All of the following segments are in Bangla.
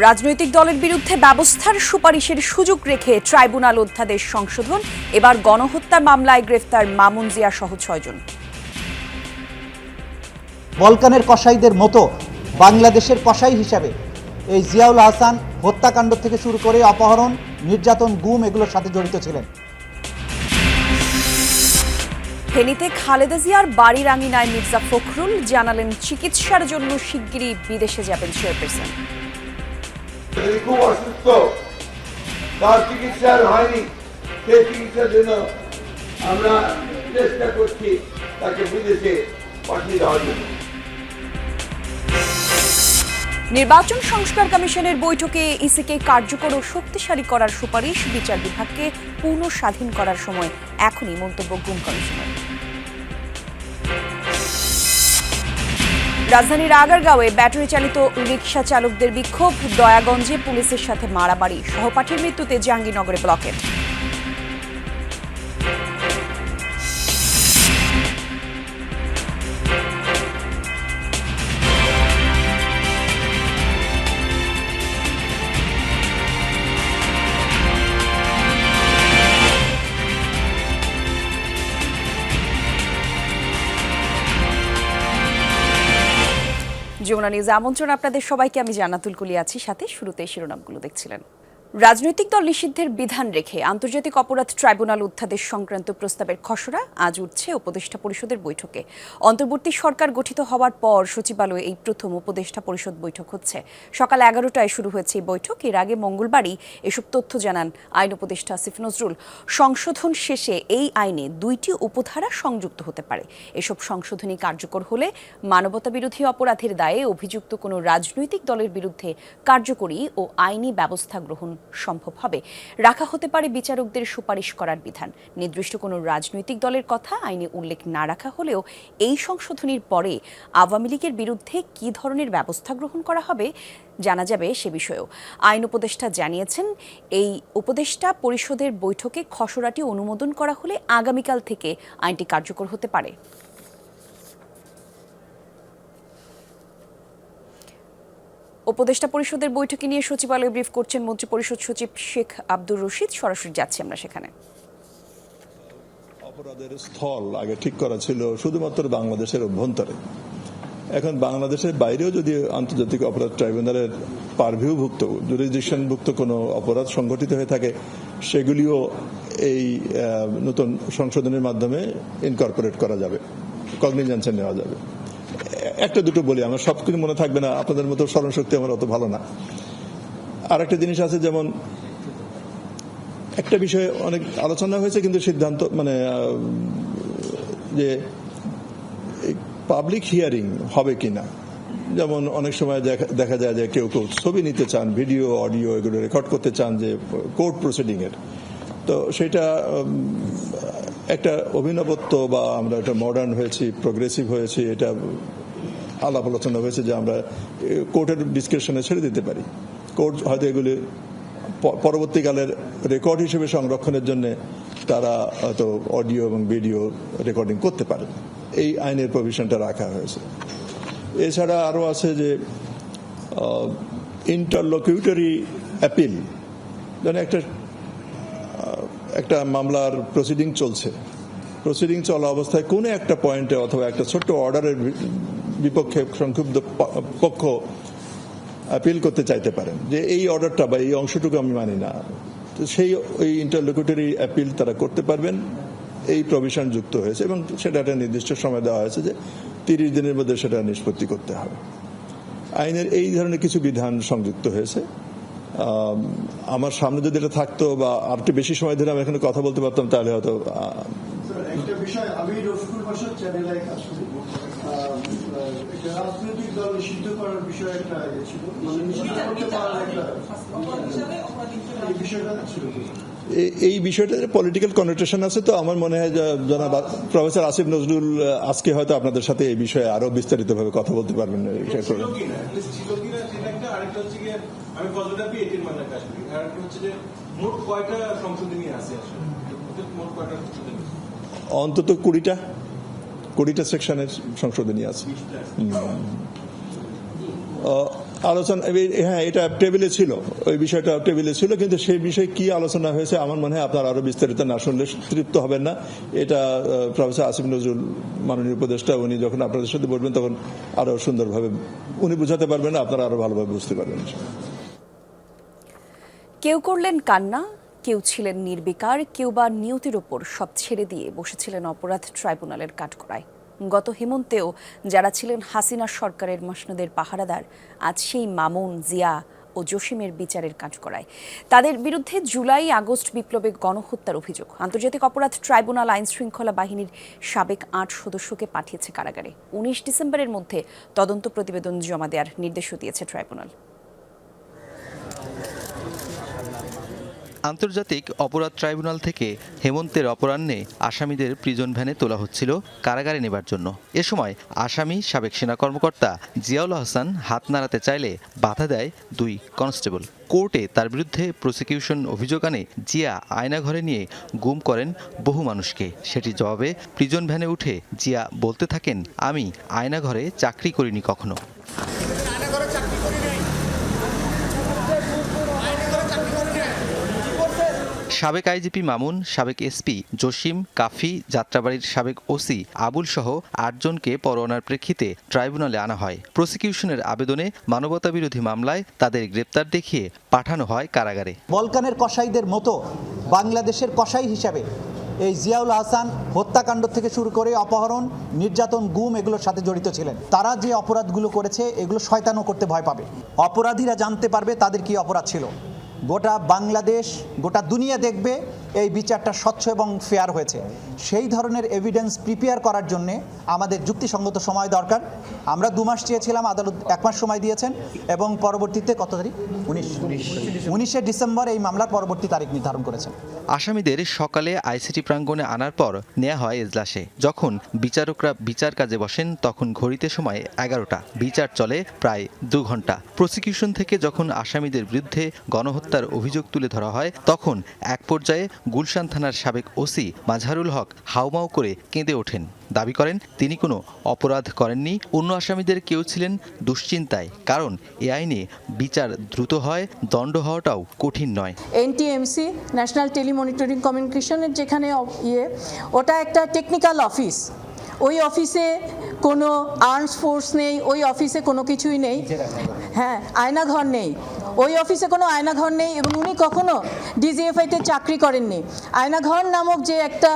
রাজনৈতিক দলের বিরুদ্ধে ব্যবস্থার সুপারিশের সুযোগ রেখে ট্রাইব্যুনাল অধ্যাদেশ সংশোধন। এবার গণহত্যার মামলায় গ্রেফতার মামুন জিয়া সহ ছয়জন। বলকানের কসাইদের মতো বাংলাদেশের কসাই হিসাবে এই জিয়াউল হাসান হত্যাকাণ্ড থেকে শুরু করে অপহরণ নির্যাতন গুম এগুলোর সাথে জড়িত ছিলেন। ফেনীতে খালেদা জিয়ার বাড়ির আঙিনায় মির্জা ফখরুল জানালেন চিকিৎসার জন্য শিগগিরই বিদেশে যাবেন চেয়ারপারসন। তিনি খুব অসুস্থ, তার চিকিৎসা হয়নি সেই চিকিৎসার জন্য আমরা চেষ্টা করছি তাকে বিদেশে পাঠিয়ে দেওয়ার জন্য। নির্বাচন সংস্কার কমিশনের বৈঠকে ইসিকে কার্যকর ও শক্তিশালী করার সুপারিশ বিচার বিভাগকে পূর্ণ স্বাধীন করার সময় এখনই মন্তব্য গুম কমিশনের রাজধানীর আগারগাঁওয়ে ব্যাটারি চালিত রিকশা চালকদের বিক্ষোভ। দয়াগঞ্জে পুলিশের সাথে মারামারি। সহপাঠীর মৃত্যুতে জাহাঙ্গীরনগরে ব্লকেট যমুনা নিউজ আমন্ত্রণ আপনাদের সবাইকে। আমি জানাতুল কুলি আছি সাথে শুরুতে শিরোনামগুলো দেখছিলেন। রাজনৈতিক দল নিষিদ্ধের বিধান রেখে আন্তর্জাতিক অপরাধ ট্রাইব্যুনাল অধ্যাদেশ সংক্রান্ত প্রস্তাবের খসড়া আজ উঠছে উপদেষ্টা পরিষদের বৈঠকে। অন্তর্বর্তী সরকার গঠিত হওয়ার পর সচিবালয়ে এই প্রথম উপদেষ্টা পরিষদ বৈঠক হচ্ছে। সকাল এগারোটায় শুরু হয়েছে এই বৈঠক। এর আগে মঙ্গলবারই এসব তথ্য জানান আইন উপদেষ্টা আসিফ নজরুল। সংশোধন শেষে এই আইনে দুইটি উপধারা সংযুক্ত হতে পারে। এসব সংশোধনী কার্যকর হলে মানবতা বিরোধী অপরাধের দায়ে অভিযুক্ত কোনো রাজনৈতিক দলের বিরুদ্ধে কার্যকরী ও আইনি ব্যবস্থা গ্রহণ সম্ভব হবে। রাখা হতে পারে বিচারকদের সুপারিশ করার বিধান। নির্দিষ্ট কোনো রাজনৈতিক দলের কথা আইনে উল্লেখ না রাখা হলেও এই সংশোধনীর পরে আওয়ামী লীগের বিরুদ্ধে কি ধরনের ব্যবস্থা গ্রহণ করা হবে জানা যাবে সে বিষয়েও। আইন উপদেষ্টা জানিয়েছেন, এই উপদেষ্টা পরিষদের বৈঠকে খসড়াটি অনুমোদন করা হলে আগামীকাল থেকে আইনটি কার্যকর হতে পারে। উপদেষ্টা পরিষদের বৈঠকে নিয়ে সচিবালয়ে ব্রিফ করছেন মন্ত্রিপরিষদ সচিব শেখ আব্দুর রশিদ। সরাসরি যাচ্ছি আমরা সেখানে। অপরাধের স্থল আগে ঠিক করা ছিল শুধুমাত্র বাংলাদেশের অভ্যন্তরে। এখন বাংলাদেশের বাইরেও যদি আন্তর্জাতিক অপরাধ ট্রাইব্যুনালের পারভিউভুক্ত জুরিসডিকশনভুক্ত কোনো অপরাধ সংঘটিত হয়ে থাকে, সেগুলিও এই নতুন সংশোধনের মাধ্যমে ইনকর্পোরেট করা যাবে কগনিজেন্সে নেওয়া যাবে। একটা দুটো বলি, আমার সব কিছু মনে থাকবে না, আপনাদের মতো স্মরণশক্তি আমার অত ভালো না। আর একটা জিনিস আছে, যেমন একটা বিষয়ে অনেক আলোচনা হয়েছে, কিন্তু সিদ্ধান্ত মানে যে পাবলিক হিয়ারিং হবে কিনা। যেমন অনেক সময় দেখা- দেখা যায় যে কেউ কেউ ছবি নিতে চান ভিডিও অডিও এগুলো রেকর্ড করতে চান যে কোর্ট প্রসিডিং এর। তো সেটা একটা অভিনবত্ব বা আমরা একটা মডার্ন হয়েছি প্রগ্রেসিভ হয়েছি, এটা আলাপ আলোচনা হয়েছে যে আমরা কোর্টের ডিসক্রিপশনে ছেড়ে দিতে পারি। কোর্ট হয়তো এগুলি পরবর্তীকালের রেকর্ড হিসেবে সংরক্ষণের জন্য তারা হয়তো অডিও এবং ভিডিও রেকর্ডিং করতে পারে। এই আইনের প্রভিশনটা রাখা হয়েছে। এছাড়া আরও আছে যে ইন্টারলোকিউটরি অ্যাপিল যেন একটা একটা মামলার প্রসিডিং চলছে। প্রসিডিং চলা অবস্থায় কোনো একটা পয়েন্টে অথবা একটা ছোট্ট অর্ডারের বিপক্ষে সংক্ষুব্ধ পক্ষ অ্যাপিল করতে চাইতে পারেন। যে এই অর্ডারটা বা এই অংশটুকু আমি মানি না। তো সেই ওই ইন্টারলোকুটরি অ্যাপিল তারা করতে পারবেন। এই প্রভিশন যুক্ত হয়েছে এবং সেটা একটা নির্দিষ্ট সময় দেওয়া হয়েছে যে তিরিশ দিনের মধ্যে সেটা নিষ্পত্তি করতে হবে। আইনের এই ধরনের কিছু বিধান সংযুক্ত হয়েছে। আমার সামনে যদি এটা থাকতো বা আর বেশি সময় ধরে আমি এখানে কথা বলতে পারতাম, তাহলে হয়তো একটা বিষয়, আমি রফিকুল চ্যানেলে রাজনৈতিক দল নিষিদ্ধ করার বিষয়ে একটা ইয়ে ছিল। মানে নিষিদ্ধ করতে পারার একটা এই বিষয়টা ছিল? এই- পলিটিক্যাল কনোটেশন আছে তো? আমার মনে হয় জনাব প্রফেসর আসিফ নজরুল আজকে হয়তো আপনাদের সাথে এই বিষয়ে আরও বিস্তারিতভাবে কথা বলতে পারবেন। অন্তত কুড়িটা। কুড়িটা সেকশনের সংশোধনী আছে। আলোচনা হ্যাঁ এটা টেবিলে ছিল, ওই বিষয়টা টেবিলে ছিল, কিন্তু সেই বিষয়ে কি আলোচনা হয়েছে আমার মনে হয় আপনার আরও বিস্তারিত না শুনলে তৃপ্ত হবেন না। এটা প্রফেসর আসিফ নজরুল মাননীয় উপদেষ্টা, উনি যখন আপনাদের সাথে বলবেন, তখন আরও সুন্দরভাবে উনি বুঝাতে পারবেন, আপনারা আরও ভালোভাবে বুঝতে পারবেন। কেউ করলেন কান্না? কেউ ছিলেন নির্বিকার, কেউ বা নিয়তির ওপর সব ছেড়ে দিয়ে বসেছিলেন অপরাধ ট্রাইব্যুনালের কাঠগড়ায়। গত হেমন্তেও যারা ছিলেন হাসিনা সরকারের মসনদের পাহারাদার, আজ সেই মামুন, জিয়া ও জসিমের বিচারের কাঠগড়ায়। তাদের বিরুদ্ধে জুলাই আগস্ট বিপ্লবে গণহত্যার অভিযোগ। আন্তর্জাতিক অপরাধ ট্রাইব্যুনাল আইন শৃঙ্খলা বাহিনীর সাবেক আট সদস্যকে পাঠিয়েছে কারাগারে। উনিশ ডিসেম্বরের মধ্যে তদন্ত প্রতিবেদন জমা দেওয়ার নির্দেশও দিয়েছে ট্রাইব্যুনাল। আন্তর্জাতিক অপরাধ ট্রাইব্যুনাল থেকে হেমন্তের অপরাহ্নে আসামিদের প্রিজন ভ্যানে তোলা হচ্ছিল কারাগারে নেবার জন্য। এ সময় আসামি সাবেক সেনা কর্মকর্তা জিয়াউল হাসান হাত নাড়াতে চাইলে বাধা দেয় দুই কনস্টেবল। কোর্টে তার বিরুদ্ধে প্রসিকিউশন অভিযোগ আনে জিয়া আয়নাঘরে নিয়ে গুম করেন বহু মানুষকে। সেটির জবাবে প্রিজন ভ্যানে উঠে জিয়া বলতে থাকেন, আমি আয়নাঘরে চাকরি করিনি কখনো। সাবেক আইজিপি মামুন, সাবেক এসপি জসিম কাফি, যাত্রাবাড়ির সাবেক ওসি আবুল সহ আটজনকে পরোয়ানার প্রেক্ষিতে ট্রাইব্যুনালে আনা হয়। প্রসিকিউশনের আবেদনে মানবতাবিরোধী মামলায় তাদের গ্রেপ্তার দেখিয়ে পাঠানো হয় কারাগারে। বলকানের কসাইদের মতো বাংলাদেশের কসাই হিসাবে এই জিয়াউল হাসান হত্যাকাণ্ড থেকে শুরু করে অপহরণ, নির্যাতন, গুম এগুলোর সাথে জড়িত ছিলেন। তারা যে অপরাধগুলো করেছে, এগুলো শয়তানও করতে ভয় পাবে। অপরাধীরা জানতে পারবে তাদের কি অপরাধ ছিল। গোটা বাংলাদেশ, গোটা দুনিয়া দেখবে এই বিচারটা স্বচ্ছ এবং ফেয়ার হয়েছে। সেই ধরনের এভিডেন্স প্রিপেয়ার করার জন্য আমাদের যুক্তিসঙ্গত সময় দরকার। আমরা দু মাস চেয়েছিলাম, আদালত এক মাস সময় দিয়েছেন এবং পরবর্তীতে কত তারিখ? উনিশ। উনিশে ডিসেম্বর এই মামলার পরবর্তী তারিখ নির্ধারণ করেছেন। আসামিদের সকালে আইসিটি প্রাঙ্গণে আনার পর নেওয়া হয় এজলাসে। যখন বিচারকরা বিচার কাজে বসেন, তখন ঘড়িতে সময় এগারোটা। বিচার চলে প্রায় দু ঘণ্টা। প্রসিকিউশন থেকে যখন আসামিদের বিরুদ্ধে গণহত্যার অভিযোগ তুলে ধরা হয়, তখন এক পর্যায়ে গুলশান থানার সাবেক ওসি মাঝহারুল হক হাউমাউ করে কেঁদে ওঠেন। দাবি করেন, তিনি কোনো অপরাধ করেননি, অন্য আসামিদের কেউ ছিলেন দুশ্চিন্তায়, কারণ এ আইনে বিচার দ্রুত হয়, দণ্ড হওয়াটাও কঠিন নয়। এনটিএমসি ন্যাশনাল টেলিমনিটরিং কমিউনিকেশনের যেখানে ইয়ে ওটা একটা টেকনিক্যাল অফিস ওই অফিসে কোনো আর্মস ফোর্স নেই, ওই অফিসে কোনো কিছুই নেই। হ্যাঁ আয়নাঘর নেই। ওই অফিসে কোনো আয়নাঘর নেই এবং উনি কখনো ডিজিএফআইতে চাকরি করেননি। আয়নাঘর নামক যে একটা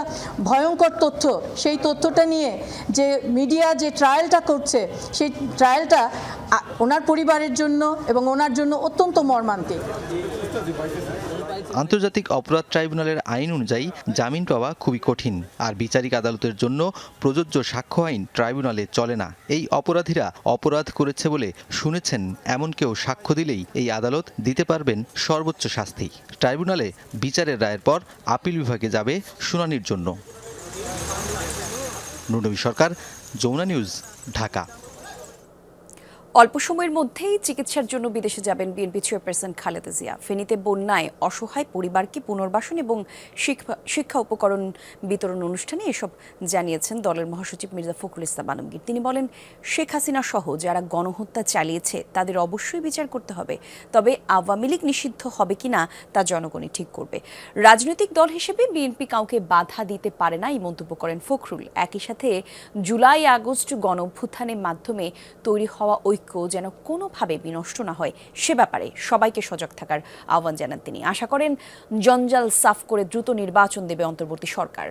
ভয়ঙ্কর তথ্য, সেই তথ্যটা নিয়ে যে মিডিয়া যে ট্রায়ালটা করছে, সেই ট্রায়ালটা ওনার পরিবারের জন্য এবং ওনার জন্য অত্যন্ত মর্মান্তিক। আন্তর্জাতিক অপরাধ ট্রাইব্যুনালের আইন অনুযায়ী জামিন পাওয়া খুবই কঠিন, আর বিচারিক আদালতের জন্য প্রযোজ্য সাক্ষ্য আইন ট্রাইব্যুনালে চলে না। এই অপরাধীরা অপরাধ করেছে বলে শুনেছেন, এমন কেউ সাক্ষ্য দিলেই এই আদালত দিতে পারবেন সর্বোচ্চ শাস্তি। ট্রাইব্যুনালে বিচারের রায়ের পর আপিল বিভাগে যাবে শুনানির জন্য। নুনবী সরকার, যমুনা নিউজ, ঢাকা। অল্প সময়ের মধ্যেই চিকিৎসার জন্য বিদেশে যাবেন বিএনপি চেয়ারপারসন খালেদা জিয়া। ফেনীতে বন্যায় অসহায় পরিবারকে পুনর্বাসন এবং শিক্ষা- উপকরণ বিতরণ অনুষ্ঠানে এসব জানিয়েছেন দলের মহাসচিব মির্জা ফখরুল ইসলাম আলমগীর। তিনি বলেন, শেখ হাসিনা সহ যারা গণহত্যা চালিয়েছে, তাদের অবশ্যই বিচার করতে হবে। তবে আওয়ামী লীগ নিষিদ্ধ হবে কিনা তা জনগণই ঠিক করবে। রাজনৈতিক দল হিসেবে বিএনপি কাউকে বাধা দিতে পারে না, এই মন্তব্য করেন ফখরুল। একই সাথে জুলাই আগস্ট গণঅভ্যুত্থানের মাধ্যমে তৈরি হওয়া ঐক্য যেন কোনোভাবে বিনষ্ট না হয়, সে ব্যাপারে সবাইকে সজাগ থাকার আহ্বান জানান তিনি। আশা করেন জঞ্জাল সাফ করে দ্রুত নির্বাচন দেবে অন্তর্বর্তী সরকার।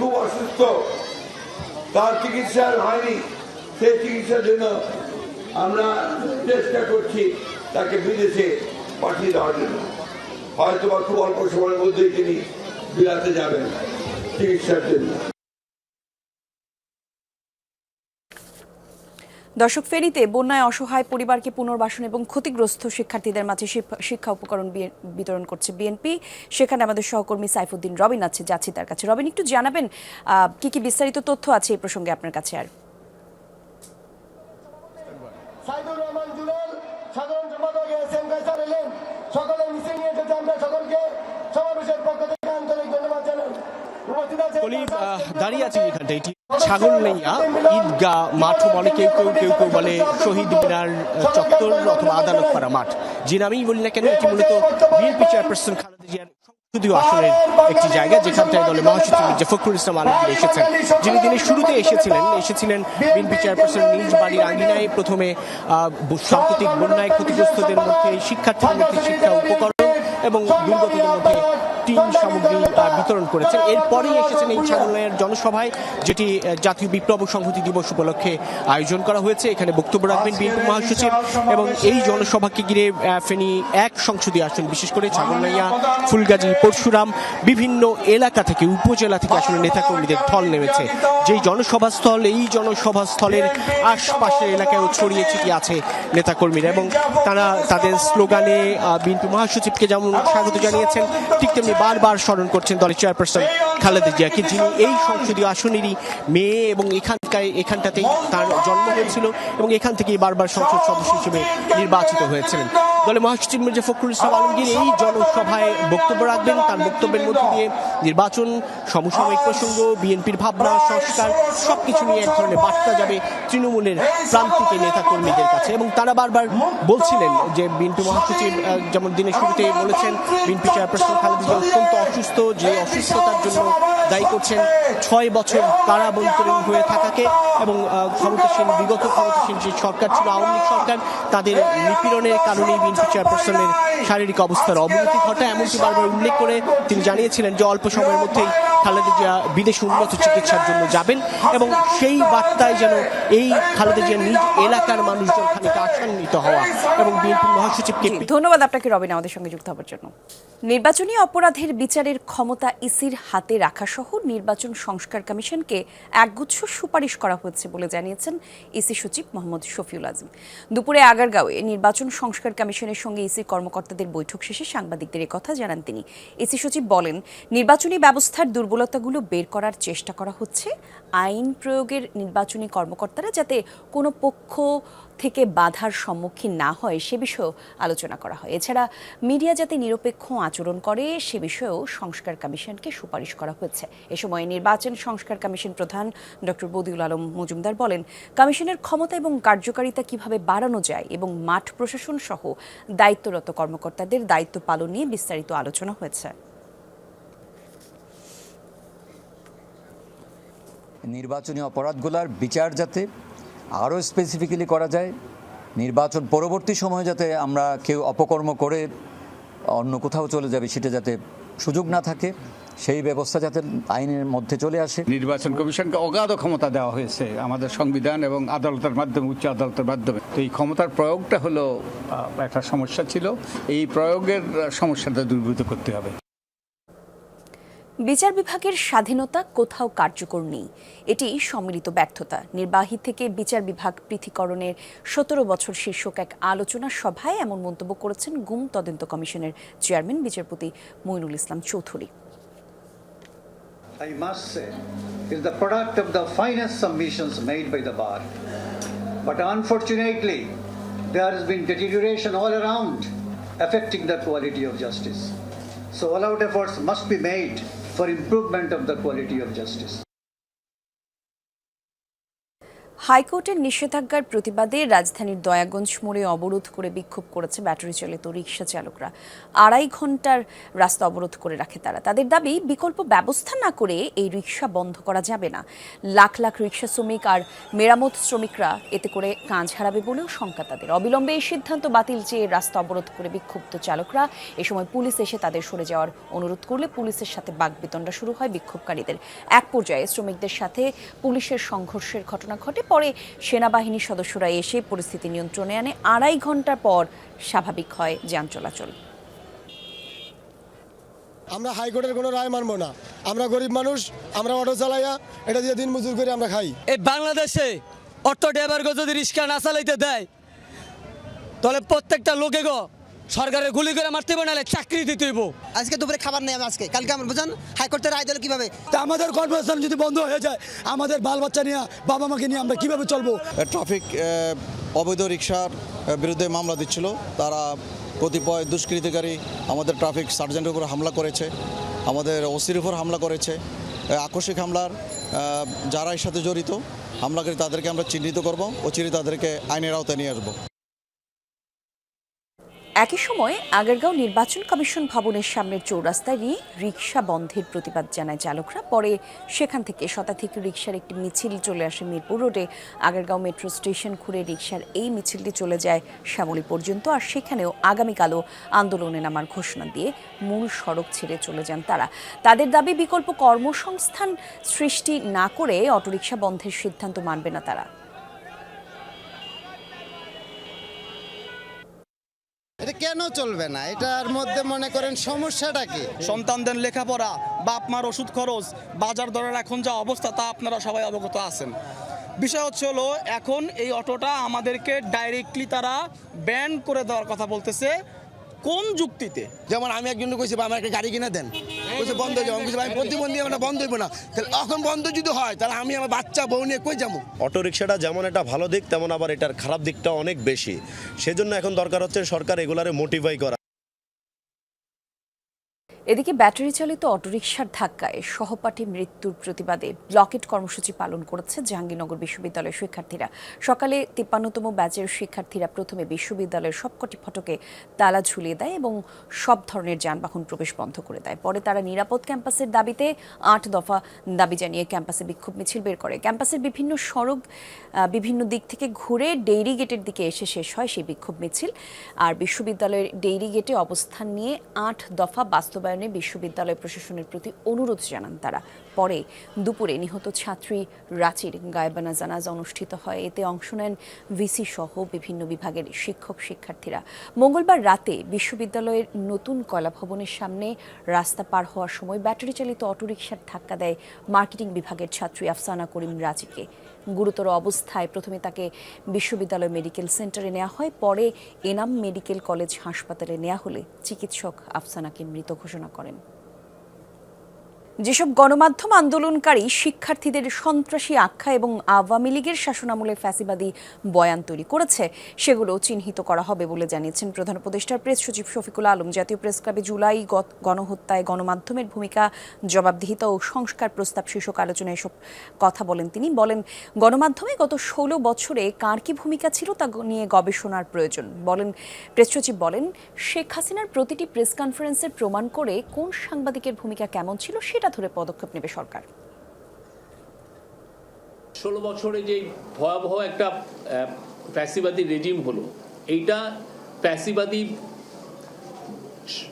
খুব অসুস্থ, তার চিকিৎসা হয়নি সেই চিকিৎসার জন্য আমরা চেষ্টা করছি তাকে বিদেশে পাঠিয়ে দেওয়ার জন্য। হয়তো বা খুব অল্প সময়ের মধ্যেই তিনি বিলাতে যাবেন, চিকিৎসার জন্য। দর্শক ফেরিতে বন্যায় অসহায় পরিবারকে পুনর্বাসন এবং ক্ষতিগ্রস্ত শিক্ষার্থীদের মাঝে শিক্ষা- উপকরণ বিতরণ করছে বিএনপি। সেখানে আমাদের সহকর্মী সাইফুদ্দিন রবিন আছে, যাচ্ছি তার কাছে। রবিন, একটু জানাবেন কি কি বিস্তারিত তথ্য আছে এই প্রসঙ্গে আপনার কাছে আর? দাঁড়িয়ে আছি এখানটা এটি ছাগল নেইয়া ঈদগাহ মাঠ বলে কেউ কেউ কেউ কেউ বলে শহীদ মিনার চত্বর অথবা আদালত পাড়া মাঠ। যে নামেই বলি না কেন এটি মূলত বিএনপি চেয়ারপারসন খালেদা জিয়ার আসনের একটি জায়গা যেখানটায় দলে মহাসচিব মির্জা ফখরুল ইসলাম আলমগীর এসেছেন যিনি দিনের শুরুতে এসেছিলেন এসেছিলেন বিএনপি চেয়ারপারসন নিজ বাড়ির আঙ্গিনায় প্রথমে সাম্প্রতিক বন্যায় ক্ষতিগ্রস্তদের মধ্যে শিক্ষার্থীদের মধ্যে শিক্ষা উপকরণ এবং দুর্গতদের মধ্যে টিন সামগ্রী বিতরণ করেছেন। এরপরেই এসেছেন এই ছাগলের জনসভায়, যেটি জাতীয় বিপ্লব সংহতি দিবস উপলক্ষে আয়োজন করা হয়েছে। এখানে বক্তব্য রাখবেন বিএনপি মহাসচিব এবং এই জনসভাকে ঘিরে ফেনী এক সংসদীয় আসন। বিশেষ করে ছাগলনাইয়া, ফুলগাজী, পরশুরাম, বিভিন্ন এলাকা থেকে, উপজেলা থেকে আসলে নেতাকর্মীদের ঢল নেমেছে। যেই জনসভাস্থল, এই জনসভাস্থলের আশপাশের এলাকায়ও ছড়িয়ে ছিটিয়ে আছে নেতাকর্মীরা এবং তারা তাদের স্লোগানে বিএনপি মহাসচিবকে যেমন স্বাগত জানিয়েছেন, ঠিক তেমনি বারবার স্মরণ করছেন দলের চেয়ারপারসন খালেদা জিয়াকে যিনি এই সংসদীয় আসনেরই মেয়ে এবং এখানকার এখানটাতেই তার জন্ম হয়েছিল এবং এখান থেকেই বারবার সংসদ সদস্য হিসেবে নির্বাচিত হয়েছিলেন। দলের মহাসচিব মির্জা ফখরুল ইসলাম আলমগীর এই জনসভায় বক্তব্য রাখবেন। তার বক্তব্যের মধ্যে দিয়ে নির্বাচন সমসাময়িক প্রসঙ্গ বিএনপির ভাবনা, সংস্কার, সবকিছু নিয়ে এক ধরনের বার্তা যাবে তৃণমূলের প্রান্তিক নেতা কর্মীদের কাছে। এবং তারা বারবার বলছিলেন যে বিএনপি মহাসচিব যেমন দিনের শুরুতে বলেছেন, বিএনপি চেয়ারপারসন খালেদা জিয়া অত্যন্ত অসুস্থ, যে অসুস্থতার জন্য দায়ী করছেন ছয় বছর কারাবন্তরীণ হয়ে থাকাকে এবং ক্ষমতাসীন, বিগত ক্ষমতাসীন যে সরকার ছিল, আওয়ামী লীগ সরকার, তাদের নিপীড়নের কারণেই বিএনপি চেয়ারপারসনের শারীরিক অবস্থার অবনতি ঘটায়। এমনকি বারবার উল্লেখ করে তিনি জানিয়েছিলেন যে অল্প সময়ের মধ্যেই খালেদা জিয়া বিদেশে উন্নত চিকিৎসার জন্য যাবেন এবং সেই বার্তায় যেন এই খালেদা জিয়ার নিজ এলাকার মানুষজন খানিকটা আশান্বিত হওয়া এবং বিএনপি মহাসচিবকে ধন্যবাদ আপনাকে, রবিন, আমাদের সঙ্গে যুক্ত হওয়ার জন্য। নির্বাচনী অপরাধের বিচারের ক্ষমতা ইসির হাতে রাখা সহ নির্বাচন সংস্কার কমিশনকে একগুচ্ছ সুপারিশ করা হয়েছে বলে জানিয়েছেন ইসি সচিব মোহাম্মদ শফিউল আজম। দুপুরে আগারগাঁওয়ে নির্বাচন সংস্কার কমিশনের সঙ্গে ইসি কর্মকর্তাদের বৈঠক শেষে সাংবাদিকদের কথা জানান তিনি। ইসি সচিব বলেন, নির্বাচনী ব্যবস্থার দুর্বলতাগুলো বের করার চেষ্টা করা হচ্ছে। আইন প্রয়োগের নির্বাচনী কর্মকর্তারা যাতে কোনো পক্ষ থেকে বাধার সম্মুখীন না হয়, সে বিষয়েও আলোচনা করা হয়। এছাড়া মিডিয়া যাতে নিরপেক্ষ আচরণ করে, সে বিষয়েও সংস্কার কমিশনকে সুপারিশ করা হয়েছে এ সময় নির্বাচন সংস্কার কমিশন প্রধান ডক্টর বদিউল আলম মজুমদার বলেন, কমিশনের ক্ষমতা এবং কার্যকারিতা কীভাবে বাড়ানো যায় এবং মাঠ প্রশাসন সহ দায়িত্বরত কর্মকর্তাদের দায়িত্ব পালন নিয়ে বিস্তারিত আলোচনা হয়েছে। নির্বাচনী অপরাধগুলোর বিচার যাতে আরও স্পেসিফিক্যালি করা যায়, নির্বাচন পরবর্তী সময়ে যাতে আমরা কেউ অপকর্ম করে অন্য কোথাও চলে যাবে সেটা যাতে সুযোগ না থাকে, সেই ব্যবস্থা যাতে আইনের মধ্যে চলে আসে। নির্বাচন কমিশনকে অগাধ ক্ষমতা দেওয়া হয়েছে আমাদের সংবিধান এবং আদালতের মাধ্যমে, উচ্চ আদালতের মাধ্যমে। তো এই ক্ষমতার প্রয়োগটা হলো একটা সমস্যা ছিল। এই প্রয়োগের সমস্যাটা দূরীভূত করতে হবে। বিচার বিভাগের স্বাধীনতা কোথাও কার্যকর নেই এটি সম্মিলিত ব্যর্থতা নির্বাহী থেকে বিচার বিভাগ পৃথকীকরণের সতেরো বছর শীর্ষক এক আলোচনা সভায় এমন মন্তব্য করেছেন গুম তদন্ত কমিশনের চেয়ারম্যান বিচারপতি Moinul Islam Chowdhury I must say, is the product of the finest submissions made by the bar. But unfortunately, there has been deterioration all around, affecting the quality of justice. So all out efforts must be made for improvement of the quality of justice. হাইকোর্টের নিষেধাজ্ঞার প্রতিবাদে রাজধানীর দয়াগঞ্জ মোড়ে অবরোধ করে বিক্ষোভ করেছে ব্যাটারি চালিত রিক্সা চালকরা। আড়াই ঘণ্টার রাস্তা অবরোধ করে রাখে তারা। তাদের দাবি, বিকল্প ব্যবস্থা না করে এই রিক্সা বন্ধ করা যাবে না। লাখ লাখ রিক্সা শ্রমিক আর মেরামত শ্রমিকরা এতে করে কাজ হারাবে বলেও শঙ্কা তাদের। অবিলম্বে এই সিদ্ধান্ত বাতিল চেয়ে রাস্তা অবরোধ করে বিক্ষুব্ধ চালকরা এ সময় পুলিশ এসে তাদের সরে যাওয়ার অনুরোধ করলে পুলিশের সাথে বাগবিতণ্ডা শুরু হয় বিক্ষোভকারীদের। এক পর্যায়ে শ্রমিকদের সাথে পুলিশের সংঘর্ষের ঘটনা ঘটে পরে সেনাবাহিনীর সদস্যরা এসে পরিস্থিতি নিয়ন্ত্রণে আনে। আড়াই ঘণ্টার পর স্বাভাবিক হয় যান চলাচল। আমরা হাইকোর্টের কোনো রায় মানবো না। আমরা গরিব মানুষ আমরা অটো চালাইয়া এটা দিয়ে দিন মজুর করে আমরা খাই। এই বাংলাদেশে অটো ড্রাইভারকে যদি রিক্সা না চালাইতে দেয় তাহলে প্রত্যেকটা লোকে গো সরকারের গুলি করে মারতে হবে নাহলে চাকরি দিতে হইব। আজকে দুপুরে খাবার নেই আজকে কালকে আমরা বুঝান হাইকোর্টের রায় দিলে কীভাবে? তা আমাদের কর্মস্থান যদি বন্ধ হয়ে যায় আমাদের বাল বাচ্চা নিয়ে বাবা মাকে নিয়ে আমরা কীভাবে চলবো? ট্রাফিক অবৈধ রিক্সার বিরুদ্ধে মামলা দিচ্ছিল। তারা কতিপয় দুষ্কৃতিকারী আমাদের ট্রাফিক সার্জেন্টের উপর হামলা করেছে আমাদের ওসির উপর হামলা করেছে। আকস্মিক হামলার যারা এর সাথে জড়িত হামলাকারী তাদেরকে আমরা চিহ্নিত করব ও চিহ্নিত তাদেরকে আইনের আওতায় নিয়ে আসব। একই সময় আগারগাঁও নির্বাচন কমিশন ভবনের সামনের চৌরাস্তায় রিক্সা বন্ধের প্রতিবাদ জানায় চালকরা। পরে সেখান থেকে শতাধিক রিক্সার একটি মিছিল চলে আসে মিরপুর রোডে। আগারগাঁও মেট্রো স্টেশন ঘুরে রিক্সার এই মিছিলটি চলে যায় শ্যামলী পর্যন্ত আর সেখানেও আগামীকালও আন্দোলনে নামার ঘোষণা দিয়ে মূল সড়ক ছেড়ে চলে যান তারা। তাদের দাবি, বিকল্প কর্মসংস্থান সৃষ্টি না করে অটোরিকশা বন্ধের সিদ্ধান্ত মানবে না তারা। এটা কেন চলবে না? এটার মধ্যে মনে করেন সমস্যাটা কি? সন্তানদের লেখাপড়া বাপ মার ওষুধ খরচ, বাজার দরের এখন যা অবস্থা তা আপনারা সবাই অবগত আছেন। বিষয় হচ্ছে হলো, এখন এই অটোটা আমাদেরকে ডাইরেক্টলি তারা ব্যান করে দেওয়ার কথা বলতেছে। কোন যুক্তিতে? যেমন আমি একজন কইছি আমার গাড়ি কিনে দেন। কইছে বন্ধ হয়ে যাব। আমি ভাই, প্রতিবন্ধী আমরা বন্ধ হইব না। তাহলে এখন বন্ধ যদি হয় তাহলে আমি আমার বাচ্চা বউ নিয়ে কই যাব? অটো রিক্সাটা যেমন এটা ভালো দিক তেমন আবার এটার খারাপ দিকটা অনেক বেশি। সেজন্য এখন দরকার হচ্ছে সরকার এগুলারে মোটিফাই করা। এদিকে ব্যাটারি চালিত অটোরিকশার ধাক্কায় সহপাঠী মৃত্যুর প্রতিবাদে ব্লকেট কর্মসূচি পালন করেছে জাহাঙ্গীরনগর বিশ্ববিদ্যালয়ের শিক্ষার্থীরা। সকালে তিপ্পান্নতম ব্যাচের শিক্ষার্থীরা প্রথমে বিশ্ববিদ্যালয়ের সবকটি ফটকে তালা ঝুলিয়ে দেয় এবং সব ধরনের যানবাহন প্রবেশ বন্ধ করে দেয়। পরে তারা নিরাপদ ক্যাম্পাসের দাবিতে আট দফা দাবি জানিয়ে ক্যাম্পাসে বিক্ষোভ মিছিল বের করে। ক্যাম্পাসের বিভিন্ন সড়ক বিভিন্ন দিক থেকে ঘুরে ডেইরি গেটের দিকে এসে শেষ হয় সেই বিক্ষোভ মিছিল। আর বিশ্ববিদ্যালয়ের ডেইরি গেটে অবস্থান নিয়ে আট দফা বাস্তবায়নে বিশ্ববিদ্যালয় প্রশাসনের প্রতি অনুরোধ জানান তারা। পরে দুপুরে নিহত ছাত্রী রাঁচির গায়বানা জানাজ অনুষ্ঠিত হয়। এতে অংশ নেন ভিসি সহ বিভিন্ন বিভাগের শিক্ষক শিক্ষার্থীরা। মঙ্গলবার রাতে বিশ্ববিদ্যালয়ের নতুন কলা ভবনের সামনে রাস্তা পার হওয়ার সময় ব্যাটারি চালিত অটোরিকশার ধাক্কা দেয় মার্কেটিং বিভাগের ছাত্রী আফসানা করিম রাজিকে। গুরুতর অবস্থায় প্রথমে তাকে বিশ্ববিদ্যালয় মেডিকেল সেন্টারে নেওয়া হয়, পরে এনাম মেডিকেল কলেজ হাসপাতালে নেওয়া হলে চিকিৎসক আফসানাকে মৃত ঘোষণা করেন। যেসব গণমাধ্যম আন্দোলনকারী শিক্ষার্থীদের সন্ত্রাসী আখ্যা এবং আওয়ামী লীগের শাসনামলে ফ্যাসিবাদী বয়ান তৈরি করেছে, সেগুলো চিহ্নিত করা হবে বলে জানিয়েছেন প্রধান উপদেষ্টার প্রেস সচিব শফিকুল আলম। জাতীয় প্রেস ক্লাবে জুলাই গণহত্যায় গণমাধ্যমের ভূমিকা, জবাবদিহিতা ও সংস্কার প্রস্তাব শীর্ষক আলোচনায় এসব কথা বলেন তিনি। বলেন, গণমাধ্যমে গত ষোলো বছরে কার কি ভূমিকা ছিল তা নিয়ে গবেষণার প্রয়োজন। বলেন, প্রেস সচিব বলেন, শেখ হাসিনার প্রতিটি প্রেস কনফারেন্সের প্রমাণ করে কোন সাংবাদিকের ভূমিকা কেমন ছিল সেটা ধরে পদক্ষেপ নেবে সরকার। ষোলো বছরে যে ভয়াবহ একটা প্যাসিবাদী রেজিম হলো, এইটা ফ্যাসিবাদী